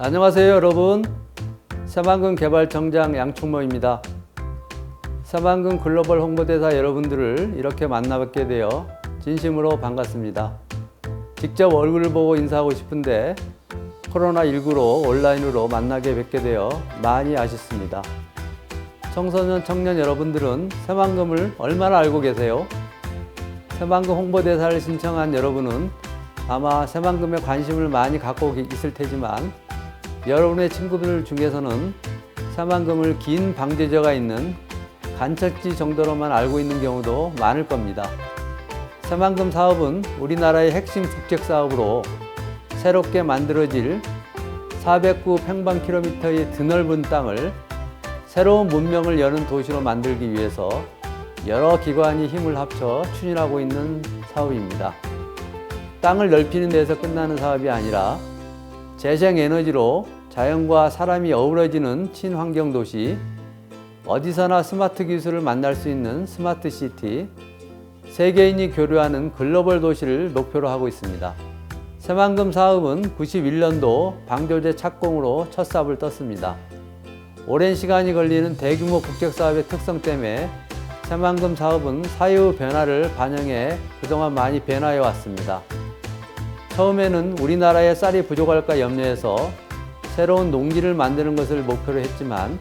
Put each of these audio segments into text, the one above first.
안녕하세요 여러분. 새만금 개발청장 양충모입니다. 새만금 글로벌 홍보대사 여러분들을 이렇게 만나뵙게 되어 진심으로 반갑습니다. 직접 얼굴을 보고 인사하고 싶은데 코로나19로 온라인으로 만나게 뵙게 되어 많이 아쉽습니다. 청소년 청년 여러분들은 새만금을 얼마나 알고 계세요? 새만금 홍보대사를 신청한 여러분은 아마 새만금에 관심을 많이 갖고 있을 테지만 여러분의 친구들 중에서는 새만금을 긴 방제저가 있는 간척지 정도로만 알고 있는 경우도 많을 겁니다. 새만금 사업은 우리나라의 핵심 국책 사업으로 새롭게 만들어질 409 평방킬로미터의 드넓은 땅을 새로운 문명을 여는 도시로 만들기 위해서 여러 기관이 힘을 합쳐 추진하고 있는 사업입니다. 땅을 넓히는 데서 끝나는 사업이 아니라 재생 에너지로 자연과 사람이 어우러지는 친환경 도시, 어디서나 스마트 기술을 만날 수 있는 스마트 시티, 세계인이 교류하는 글로벌 도시를 목표로 하고 있습니다. 새만금 사업은 91년도 방조제 착공으로 첫 삽을 떴습니다. 오랜 시간이 걸리는 대규모 국책 사업의 특성 때문에 새만금 사업은 사유 변화를 반영해 그동안 많이 변화해 왔습니다. 처음에는 우리나라의 쌀이 부족할까 염려해서 새로운 농지를 만드는 것을 목표로 했지만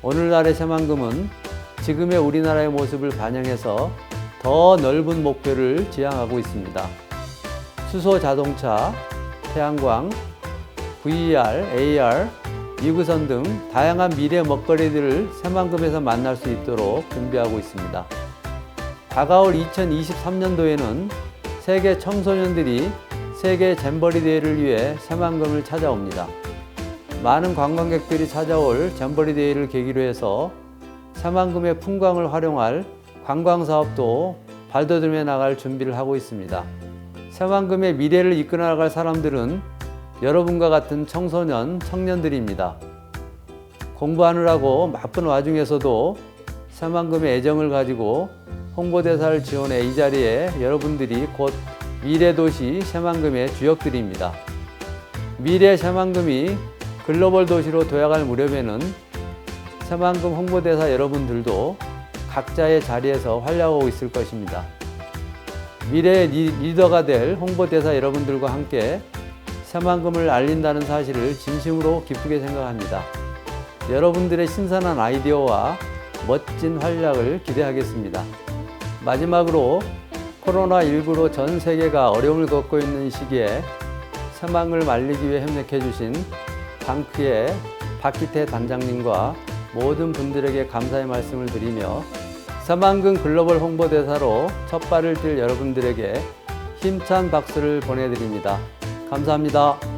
오늘날의 새만금은 지금의 우리나라의 모습을 반영해서 더 넓은 목표를 지향하고 있습니다. 수소 자동차, 태양광, VR, AR, 이구선 등 다양한 미래 먹거리들을 새만금에서 만날 수 있도록 준비하고 있습니다. 다가올 2023년도에는 세계 청소년들이 세계 잼버리 대회를 위해 새만금을 찾아옵니다. 많은 관광객들이 찾아올 잼버리 대회를 계기로 해서 새만금의 풍광을 활용할 관광 사업도 발돋움해 나갈 준비를 하고 있습니다. 새만금의 미래를 이끌어 나갈 사람들은 여러분과 같은 청소년, 청년들입니다. 공부하느라고 바쁜 와중에서도 새만금의 애정을 가지고 홍보대사를 지원해 이 자리에 여러분들이 곧 미래도시 새만금의 주역들입니다. 미래 새만금이 글로벌 도시로 도약할 무렵에는 새만금 홍보대사 여러분들도 각자의 자리에서 활약하고 있을 것입니다. 미래의 리- 리더가 될 홍보대사 여러분들과 함께 새만금을 알린다는 사실을 진심으로 기쁘게 생각합니다. 여러분들의 신선한 아이디어와 멋진 활약을 기대하겠습니다. 마지막으로 코로나19로 전 세계가 어려움을 겪고 있는 시기에 새망을 말리기 위해 협력해 주신 방크의 박기태 단장님과 모든 분들에게 감사의 말씀을 드리며 새만금 글로벌 홍보대사로 첫 발을 띨 여러분들에게 힘찬 박수를 보내드립니다. 감사합니다.